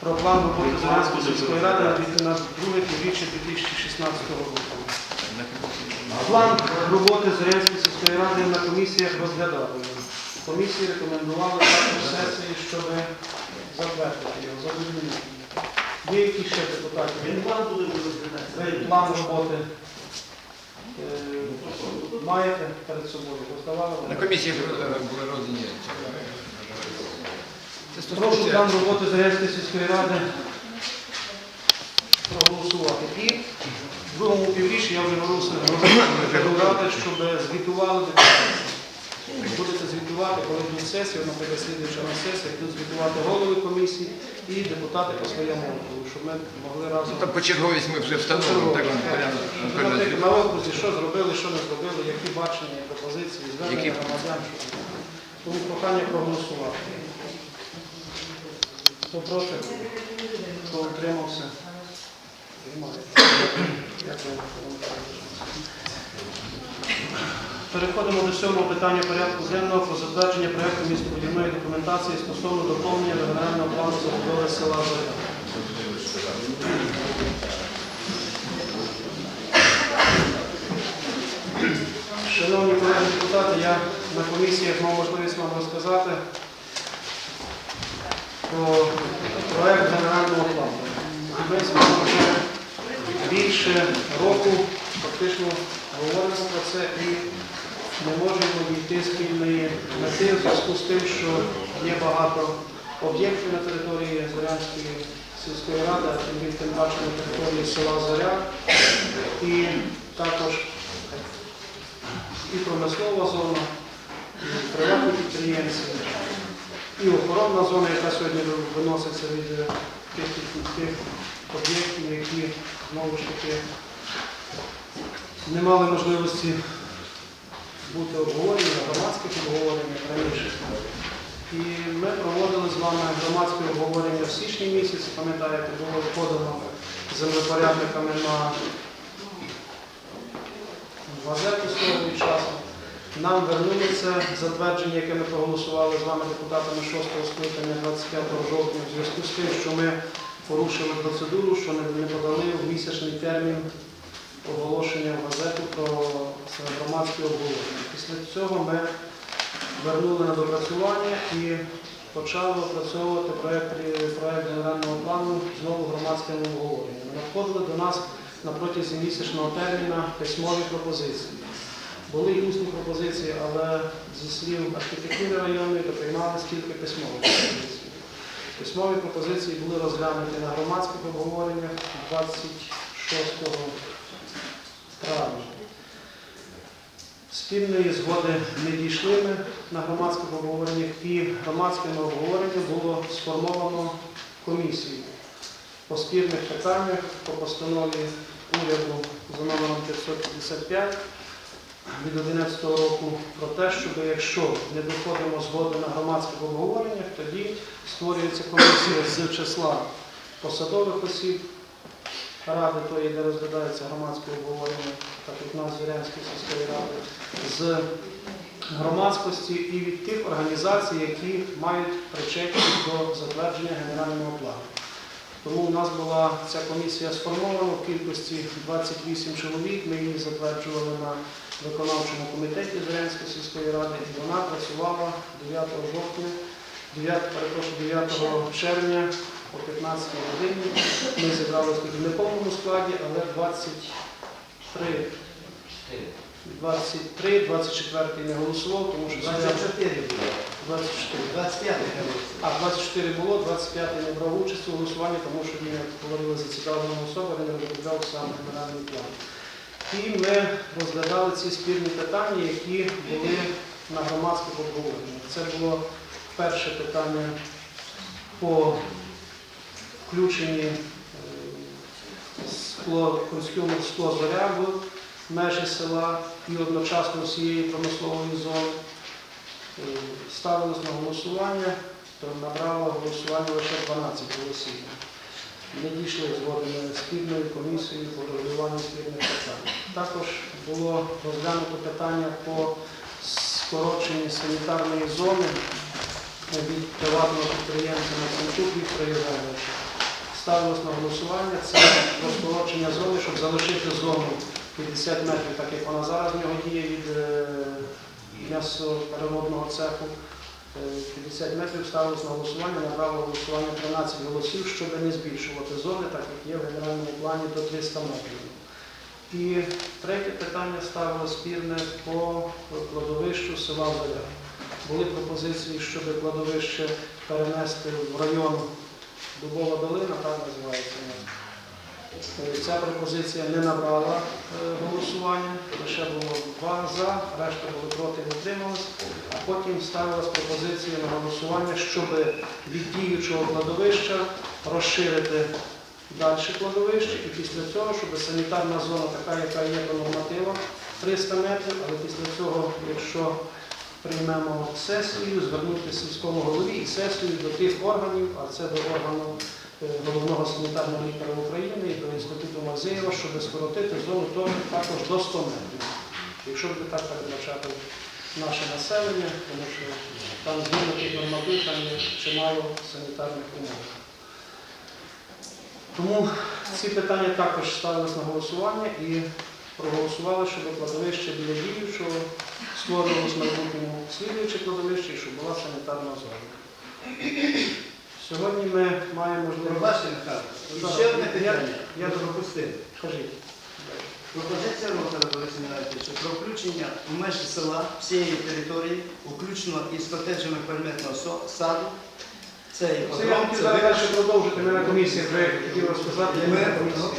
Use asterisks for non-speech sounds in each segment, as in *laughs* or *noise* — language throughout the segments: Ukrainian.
про план роботи Зеленської сільської ради на друге півріччя 2016 року. План роботи Зорянської сільської ради на комісіях розглядали. Комісії рекомендували також сесії, щоб затвердити його, задовольнити. Є які ще депутати? Він план буде розглядати. План роботи е, маєте перед собою? Роздавали? На комісії е, були роздані. Це Прошу план роботи Зорянської сільської ради проголосувати. І в другому півріччі я вже говорив ради, щоб звітували депутати. Будете звітувати, коли буде сесія, наприклад, слідуюча на сесія, будуть звітувати голови комісії і депутати по своєму округу, щоб ми могли разом. Ну, там почерговість ми вже встановимо, так вам порядок. На окрузі, що зробили, що не зробили, які бачення, пропозиції, звернення громадян. Тому прохання проголосувати. Хто проти, хто утримався, Переходимо до сьомого питання порядку денного про затвердження проєкту містобудівної документації стосовно доповнення до генерального плану забудови села Зоря. Шановні колеги депутати, я на комісіях мав можливість вам розказати про проект генерального плану. Ми вже більше року фактично говоримо про це і не можемо дійти спільної мети в зв'язку з тим, що є багато об'єктів на території Зорянської сільської ради, а тим паче на території села Зоря. І також і промислова зона, і приватні підприємці, і охоронна зона, яка сьогодні виноситься від е, тих, тих об'єктів, які знову ж таки не мали можливості бути обговорені, громадських обговорення раніше. І ми проводили з вами громадське обговорення в січні місяці, пам'ятаєте, було подано землепорядниками на газету свого часу. Нам вернули це затвердження, яке ми проголосували з вами депутатами 6-го скликання 25 жовтня в зв'язку з тим, що ми порушили процедуру, що не подали в місячний термін оголошення в газету про громадське обговорення. Після цього ми вернули на допрацювання і почали опрацьовувати проект генерального плану знову громадським обговоренням. Надходили до нас на протязі місячного терміна письмові пропозиції. Були й усні пропозиції, але зі слів архітектури районної то приймали стільки письмових пропозицій. Письмові пропозиції були розглянуті на громадських обговореннях 26 травня. Спільної згоди не дійшли ми на громадських обговореннях і громадськими обговоренням було сформовано комісію по спірних питаннях по постанові уряду за номером 555 від 2011 року про те, щоб якщо не доходимо згоди на громадських обговореннях, тоді створюється комісія з числа посадових осіб ради, тої, де розглядається громадське обговорення, так як нас Зірянської сільської ради, з громадськості і від тих організацій, які мають причетність до затвердження генерального плану. Тому у нас була ця комісія сформована в кількості 28 чоловік. Ми її затверджували на виконавчому комітеті Зеленської сільської ради, вона працювала 9 жовтня, 9, перепрошую, 9 червня о 15 годині. Ми зібралися тоді не в повному складі, але 23, 23, 24 не голосував, тому що 24 було. 24. 25 А 24 було, 25 не брав участь у голосуванні, тому що він, як говорили зацікавлена особа, він розробляв сам генеральний план. І ми розглядали ці спірні питання, які були на громадських обговореннях. Це було перше питання по включенні консюмер скло зоря в межі села і одночасно всієї промислової зони. Е, Ставилось на голосування, то набрало голосування лише 12 голосів. Не дійшли згоди спільною комісією по регулюванню спільних питань. Також було розглянуто питання по скороченні санітарної зони від приватного підприємця Максимчук Віктора Євгеновича. Ставилось на голосування це розкорочення зони, щоб залишити зону 50 метрів, так як вона зараз в нього діє від е, м'ясопереробного цеху. Е, 50 метрів ставилось на голосування, набрало голосування 13 голосів, щоб не збільшувати зони, так як є в генеральному плані до 300 метрів. І третє питання ставило спірне по кладовищу села Заря. Були пропозиції, щоб кладовище перенести в район Дубова долина, так називається. Е, Ця пропозиція не набрала е, голосування, лише було два за, решта були проти і утрималися. А потім ставилась пропозиція на голосування, щоб від діючого кладовища розширити далі кладовище, і після цього, щоб санітарна зона, така, яка є по нормативах, 300 метрів, але після цього, якщо приймемо сесію, звернути сільському голові і сесію до тих органів, а це до органу е, головного санітарного лікаря України і до інституту Мазеєва, щоб скоротити зону теж також до 100 метрів. Якщо буде так передбачати наше населення, тому що там згідно тих норматив, там є чимало санітарних умов. Тому ці питання також ставились на голосування і проголосували, щоб кладовище біля діючого створювалось на майбутньому слідуюче кладовище, і щоб була санітарна зона. Сьогодні ми маємо можливість. Пробачте, Михайло, і ще одне питання. я пропустив. Кажіть. Пропозиція Ротара Бориса Михайловича про включення в межі села всієї території, включно із котеджами переметного саду. Це Це я хотів зараз продовжити. Ми на комісії вже хотів розказати. Ми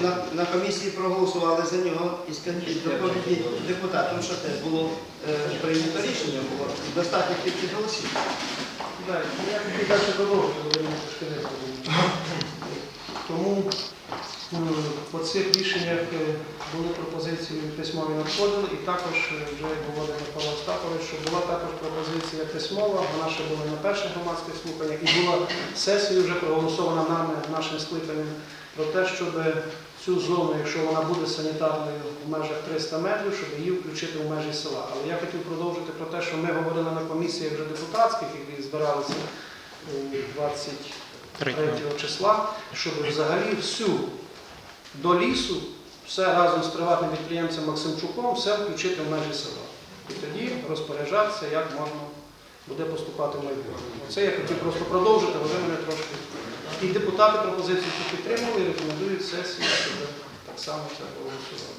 на на, комісії проголосували за нього і скажіть доповіді депутатам, що це було е, прийнято рішення, було достатньо кількість голосів. Так, я хотів далі продовжити, але не. *laughs* Тому по цих рішеннях е, були пропозиції письмові надходили, і також е, вже говорив Микола Остапович, що була також пропозиція письмова, вона ще була на перших громадських слуханнях, і була сесія вже проголосована нами, нашим скликанням, про те, щоб цю зону, якщо вона буде санітарною в межах 300 метрів, щоб її включити в межі села. Але я хотів продовжити про те, що ми говорили на комісіях вже депутатських, які збиралися е, 23 числа, щоб взагалі всю до лісу, все разом з приватним підприємцем Максимчуком, все включити в межі села. І тоді розпоряджатися, як можна буде поступати в майбутньому. Це я хотів просто продовжити, бо ви мене трошки. І депутати пропозицію цю підтримали і рекомендують сесії, щоб так само це проголосували.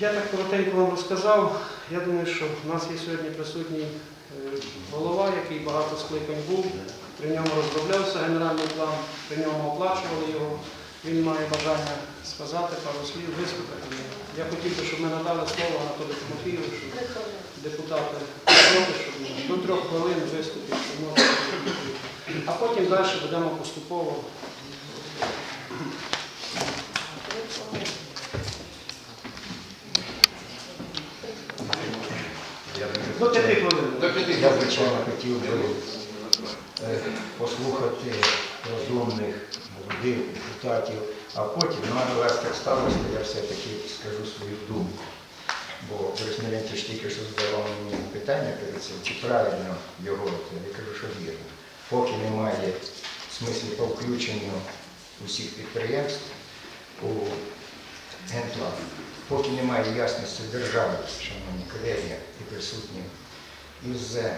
Я так коротенько вам розказав. Я думаю, що в нас є сьогодні присутній е, голова, який багато скликань був. При ньому розроблявся генеральний план, при ньому оплачували його. Він має бажання сказати пару слів, виступити. Я хотів би, щоб ми надали слово Анатолію Тимофійовичу, щоб депутати проти, щоб до трьох хвилин виступив, щоб можна а потім далі будемо поступово. До п'яти хвилин. Я, звичайно, хотів би е, послухати розумних молодих депутатів, а потім, ну, але раз так сталося, я все-таки скажу свою думку. Бо Борис Мілянтович тільки що задавав мені питання перед цим, чи правильно його, я кажу, що вірно. Поки немає в смислі по включенню усіх підприємств у генплан, поки немає ясності держави, шановні колеги і присутні, із е,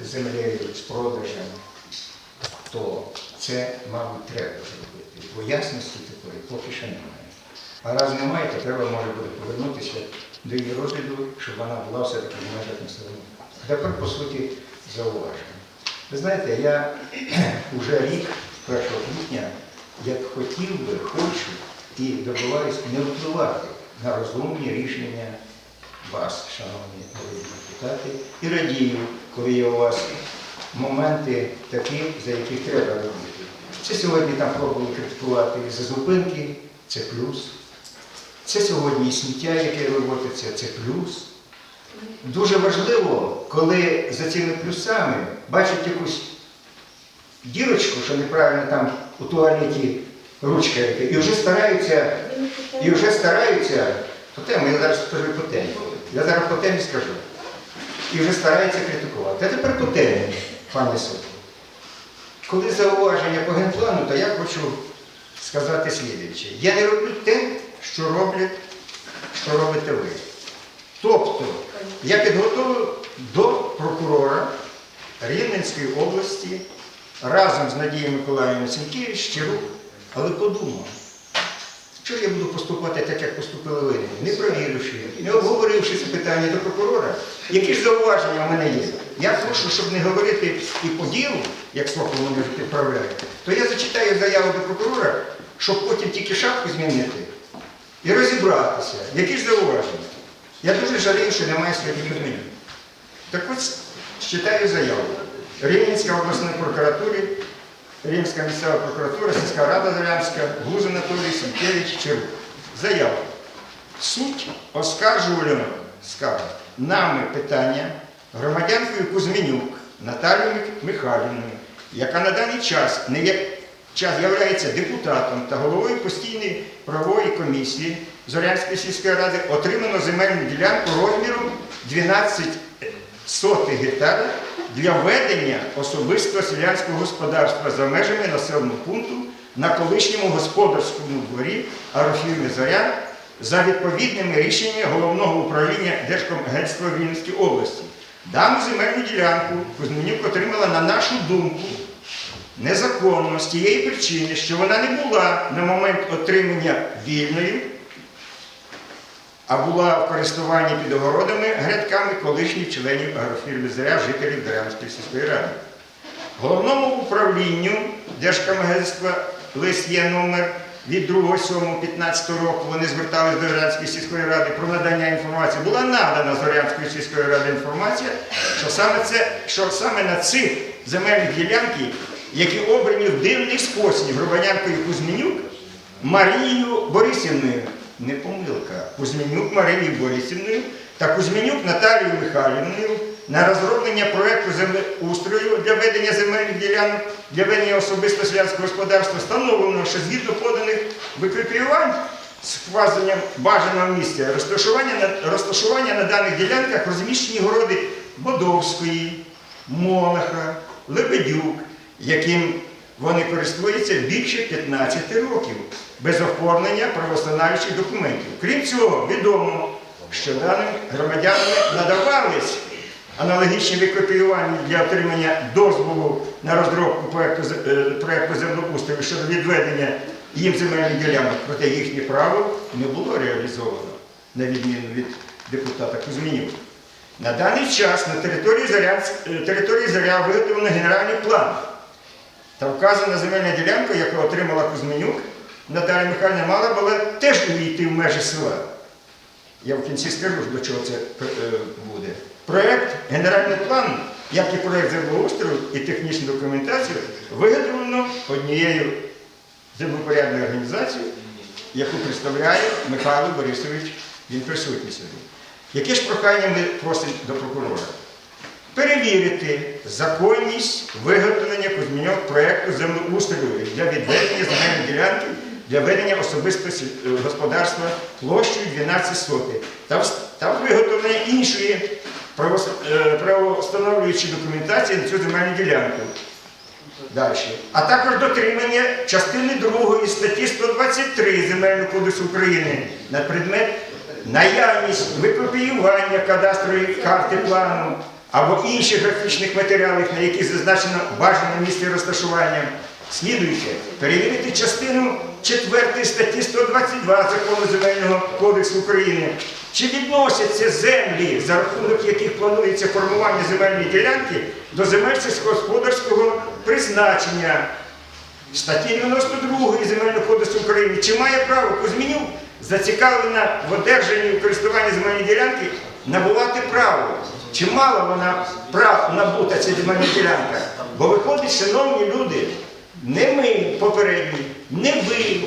землею, з продажем, то це, мабуть, треба зробити. Бо ясності такої поки що немає. А раз немає, то треба може буде повернутися до її розгляду, щоб вона була все-таки в межах населеного. А Тепер, по суті, зауваження. Ви знаєте, я *clears throat* вже рік, 1 квітня, як хотів би, хочу і добиваюсь не впливати на розумні рішення вас, шановні народні депутати, і радію, коли є у вас моменти такі, за які треба робити. Це сьогодні там пробували критикувати за зупинки, це плюс. Це сьогодні і сміття, яке виводиться, це плюс. Дуже важливо, коли за цими плюсами бачать якусь дірочку, що неправильно там у туалеті ручка, і вже стараються, і вже стараються, по темі, я зараз скажу по темі. Я зараз по темі скажу. і вже старається критикувати. А тепер по темі, пане Сокол. Коли зауваження по генплану, то я хочу сказати слідуюче. Я не роблю те, що роблять, що робите ви. Тобто, я підготовив до прокурора Рівненської області разом з Надією Миколаївною Сінкевич щиру, але подумав, що я буду поступати так, як поступили ви, не провіривши, не обговоривши це питання до прокурора, які ж зауваження в мене є. Я прошу, щоб не говорити і по ділу, як Сокол мене підправляє, то я зачитаю заяву до прокурора, щоб потім тільки шапку змінити і розібратися, які ж зауваження. Я дуже жалію, що немає святих меню. Так ось читаю заяву. Рівненська обласної прокуратури, Рівненська місцева прокуратура, сільська рада Зарянська, Глуз Анатолій, Сінкевич, Чирук. Заява. Суть оскаржуваного скарги. Нами питання громадянкою Кузьменюк Наталією Михайлівною, яка на даний час не є час являється депутатом та головою постійної правової комісії Зорянської сільської ради, отримано земельну ділянку розміром 12 сотих гектара для ведення особистого селянського господарства за межами населеного пункту на колишньому господарському дворі Арофірми Зоря за відповідними рішеннями Головного управління Держкомагентства Вінницької області. Дану земельну ділянку Кузьменюк отримала на нашу думку незаконно з тієї причини, що вона не була на момент отримання вільною, а була в користуванні під огородами грядками колишніх членів агрофірми «Заря» жителів Дарянської сільської ради. Головному управлінню Держкомагентства лист є номер від 2.7.15 року вони звертались до Зорянської сільської ради про надання інформації. Була надана Зорянської сільської ради інформація, що саме, це, що саме на цих земельних ділянки, які обрані в дивний спосіб громадянкою Кузьменюк Марією Борисівною, не помилка, Кузьменюк Марією Борисівною та Кузьменюк Наталією Михайлівною на розроблення проєкту землеустрою для ведення земельних ділянок для ведення особисто селянського господарства встановлено, що згідно поданих викріпівань з вказанням бажаного місця розташування на, розташування на даних ділянках розміщені городи Бодовської, Монаха, Лебедюк, яким вони користуються більше 15 років без оформлення правостановчих документів. Крім цього, відомо, що даним громадянам надавались аналогічні викопіювання для отримання дозволу на розробку проекту, з- е, землеустрою щодо відведення їм земельних ділянок, проте їхнє право не було реалізовано, на відміну від депутата Кузьмінюк. На даний час на території Заря, е, території Заря виготовлено генеральний план. Та вказана земельна ділянка, яку отримала Кузьменюк, Наталя Михайлівна мала була теж увійти в межі села. Я в кінці скажу, до чого це е, буде. Проєкт, генеральний план, як і проєкт землеустрою і технічну документацію, виготовлено однією землепорядною організацією, яку представляє Михайло Борисович, він присутній сьогодні. Яке ж прохання ми просимо до прокурора? Перевірити законність виготовлення Кузьміньок проєкту землеустрою для відведення земельної ділянки для ведення особистого е, господарства площею 12 сотих та, виготовлення іншої е, правоустановлюючої документації на цю земельну ділянку. Далі. А також дотримання частини 2 статті 123 Земельного кодексу України на предмет наявність викопіювання кадастрової карти плану або інших графічних матеріалів, на яких зазначено бажане місце розташування. Слідуюче, перевірити частину 4 статті 122 Закону Земельного кодексу України, чи відносяться землі, за рахунок яких планується формування земельної ділянки до земель сільськогосподарського призначення статті 92 Земельного кодексу України, чи має право Кузьмінюк, зацікавлена в одержанні і користуванні земельної ділянки, набувати право? Чи мала вона прав набута ця земельна ділянка? Бо виходить, шановні люди, не ми попередні, не ви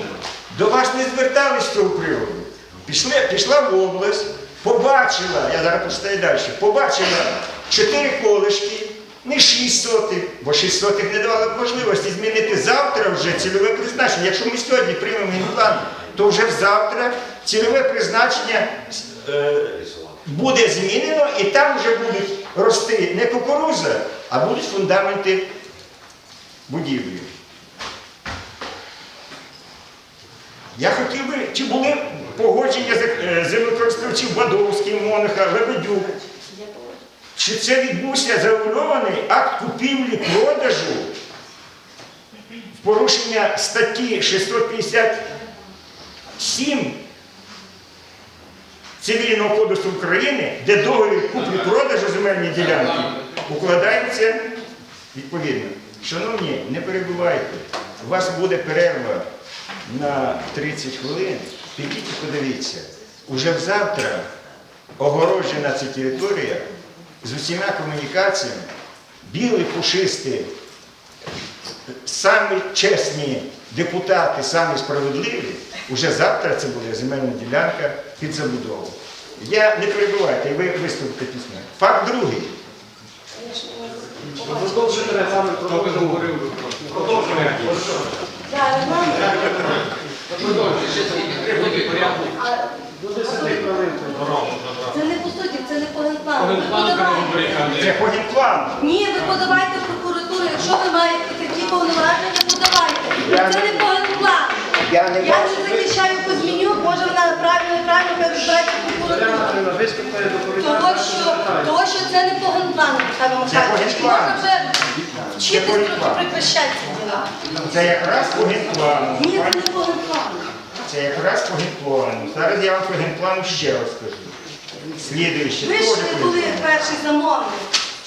до вас не звертались з цього приводу. Пішли, пішла в область, побачила, я зараз почитаю далі, побачила чотири колишки, не шість сотих, бо шість сотих не давали б можливості змінити завтра вже цільове призначення. Якщо ми сьогодні приймемо генплан, то вже завтра цільове призначення е, буде змінено і там вже будуть рости не кукуруза, а будуть фундаменти будівлі. Я хотів би, чи були погодження е, землекористувачів Бадовським, Монаха, Лебедюк, чи це відбувся заурований акт купівлі-продажу в порушення статті 657 Цивільного кодексу України, де договір куплі-продажу земельної ділянки укладається відповідно. Шановні, не перебувайте. У вас буде перерва на 30 хвилин. Підіть і подивіться. Уже завтра огороджена ця територія з усіма комунікаціями, білі пушисті, самі чесні депутати, самі справедливі, уже завтра це буде земельна ділянка під забудову. Я не перебувайте, ви виступите пісня. Факт другий. Регламент регламент. Продовжуйте, ще скільки порядку. До 10 хвилин. Це не по суті, це не по подавайте. Це погенплан. Ні, ви подавайте в прокуратуру. Якщо ви маєте такі повноваження, подавайте. Це не- не. Я не захищаю вона правильно, прокуратуру. Анатоліївна. Того, що, це не по генплану, Михайло Михайлович. Можна вже вчитись трохи ці діла. Це якраз по генплану. Ні, це не по генплану. Це якраз по генплану. Зараз я вам по генплану ще раз скажу. Слідуюче. Ви ж по були перший замовник.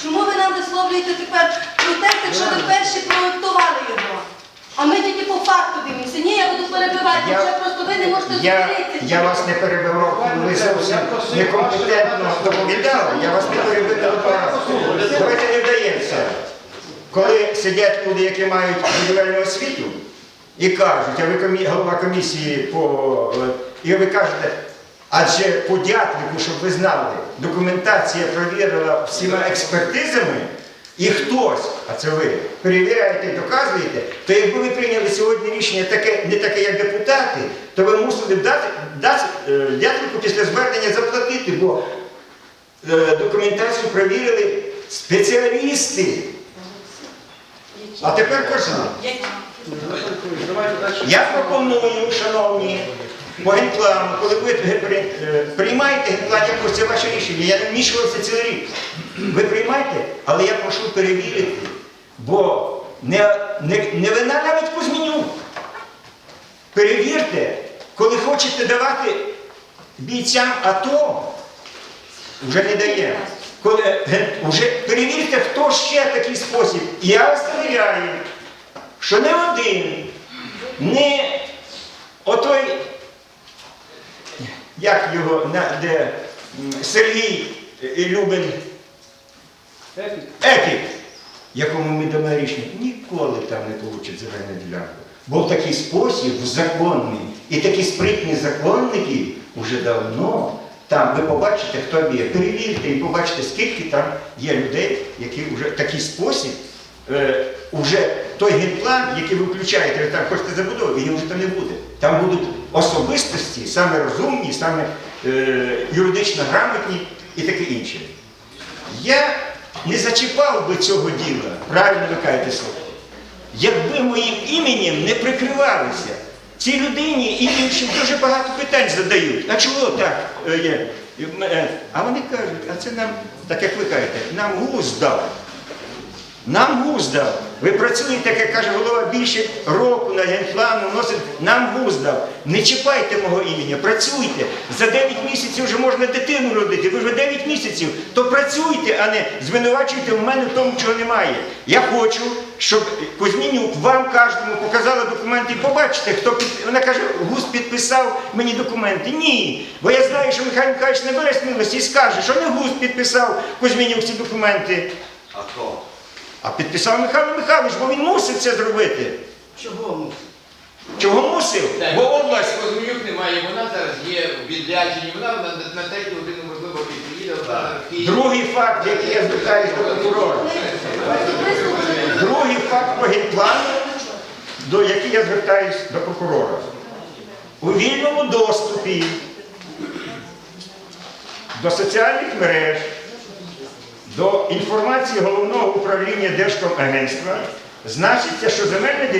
Чому ви нам висловлюєте тепер протест, якщо ви перші проєктували його? А ми тільки по факту дивимося. Ні, я буду перебивати, Я- вже просто ви не можете Я, зупинитися. я вас не перебивав, коли ви зовсім некомпетентно доповідали, я вас не перебивав. Давайте не вдається. Коли сидять люди, які мають будівельну освіту, і кажуть, а ви комі- голова комісії по. е, І ви кажете, адже по дятлику, щоб ви знали, документація провірила всіма експертизами, і хтось, а це ви, перевіряєте і доказуєте, то якби ви прийняли сьогодні рішення таке, не таке, як депутати, то ви мусили б дати, дати е, дятлику після звернення заплатити, бо е, документацію провірили спеціалісти. А тепер далі. Я пропоную, шановні, генплану, коли ви е, приймаєте генплан, я це ваше рішення, я не вмішувався цілий рік. Ви приймайте, але я прошу перевірити, бо не, не, не вина навіть Кузьмінюк. Перевірте, коли хочете давати бійцям АТО, вже не дає. Коли, вже перевірте, хто ще такий спосіб. Я вас що не один, не отой, як його, де Сергій е, Любин Епік. Епік, якому ми дамо рішення, ніколи там не получить земельну ділянку. Бо в такий спосіб законний і такі спритні законники вже давно там ви побачите, хто є. Перевірте і побачите, скільки там є людей, які вже в такий спосіб, е, уже той генплан, який ви включаєте, ви там хочете забудовувати, його вже там не буде. Там будуть особистості, саме розумні, саме е, юридично грамотні і таке інше. Я не зачіпав би цього діла, правильно ви кажете слово, якби моїм іменем не прикривалися. Цій людині і іншим дуже багато питань задають. А чого так е, є? Мене- А вони кажуть, а це нам, так як ви кажете, нам гуз дав. Нам гуз дав. Ви працюєте, як каже голова, більше року на генплан вносить, нам гуз дав. Не чіпайте мого імені, працюйте. За 9 місяців вже можна дитину родити. Ви вже 9 місяців, то працюйте, а не звинувачуйте в мене в тому, чого немає. Я хочу, щоб Кузьмінюк вам кожному показала документи і побачите, хто під... Вона каже, гуз підписав мені документи. Ні. Бо я знаю, що Михайло Михайлович не бере смілості і скаже, що не гуз підписав Кузьмінюк ці документи. А хто? А підписав Михайло Михайлович, бо він мусив це зробити. Чого мусить? Чого мусив? Бо область. Козмінюк немає, вона зараз є в відрядженні, вона на, на третю годину, можливо, Київ. Другий факт, який я звертаюся до прокурора. Другий факт по генплану, до який я звертаюся до прокурора. У вільному доступі до соціальних мереж до інформації головного управління Держкомагентства значиться, що земельна